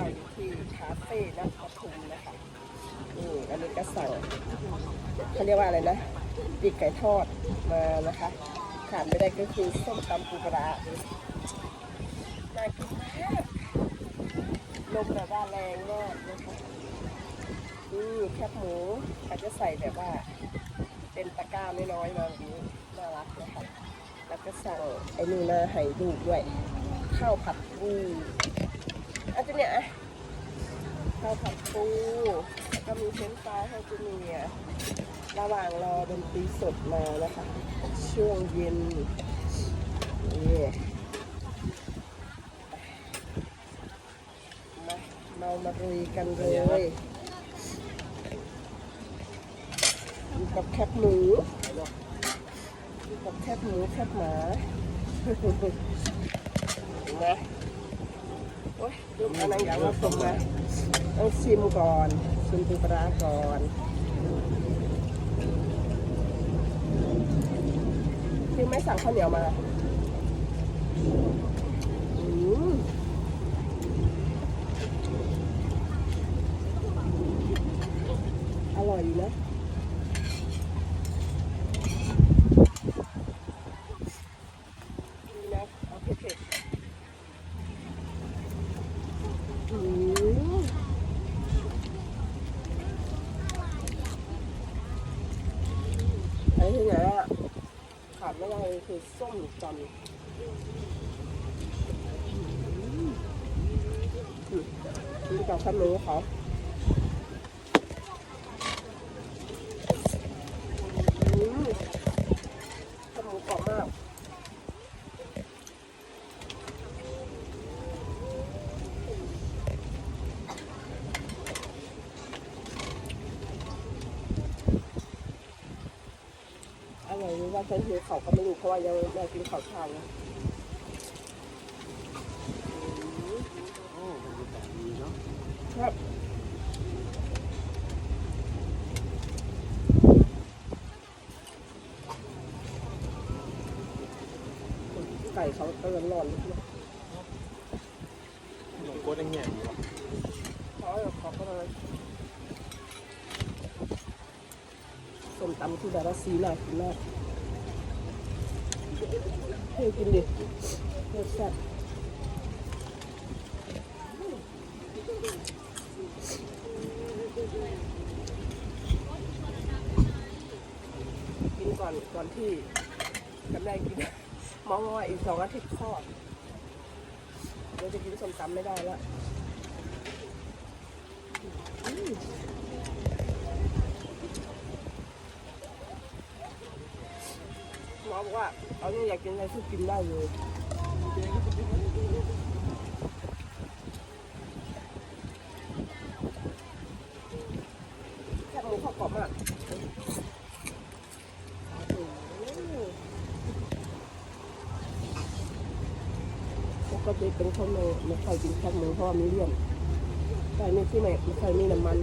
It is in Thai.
าวอยู่ที่คาเฟ่นักปทุมนะคะนี่อันนี้ก็สั่งเขาเรียกว่าอะไรนะปีกไก่ทอดมานะคะขาดไม่ได้ก็คือส้มตำปูปลาน่ากินมากลมแบบว่าแรงมากนะคะนี่แคบหมูอาจะใส่แบบว่า เป็นตะกร้าไม่น้อยๆมาแบบนี้น่ารักนะคะแล้วก็สั่งไอ้นี่มาให้ดูด้วยข้าวผัดปู อันนี้เนี่ยข้าวผัดปูแล้วก็มีเฟรนฟรายให้จูเนียระหว่างรอดนตรีสดมานะคะ ช่วงเย็นนี่มาเรามารุยกันเลยอยู่กับแคบหมูอยู่กับแคบหมูแคบหมานะ โอ้ยลูกอันนั้นอยากมาส่งมาต้องชิมก่อนชิมปูปลาราก่อนคือไม่สั่งข้าวเหนียวมาอืมอร่อยอยู่นะดีนะเอาเผ็ดๆอืมไอ้ที่ไหนอะขาดไม่ได้เลย คือส้มจันทร์อืมกับขนมเขาอืมข้าวหมูกรอบมาก อะ ไรหรือว่าฉันหิวเขาก็ไม่รู้เพราะว่ายังยังกินข้าวเช้าเลยโอ้บรรยากาศดีเนาะครับไก่เขาเติมร้อนเลยนะหลงโคตรแง่ดีว่ะเขาเอาเขาก็เลยส้ม ตำที่แบบว่าสีน่ากินมากเฮ้ยกินดิเฮ้ยแซ่บกินก่อนก่อนที่กันได้กินมองว่าอีกสองอาทิตย์คลอดเดี๋ยวจะกินส้มตำไม่ได้แล้ว หมอบอกว่าเอาเนี่ยอยากกินอะไรที่กินได้เลยแค่หมูเขากรอบมากปกติเป็นคนไม่ไม่ค่อยกินแคบหมูเพราะมีเลี่ยนแต่นี่ที่ไหนไม่ค่อยมีน้ำมัน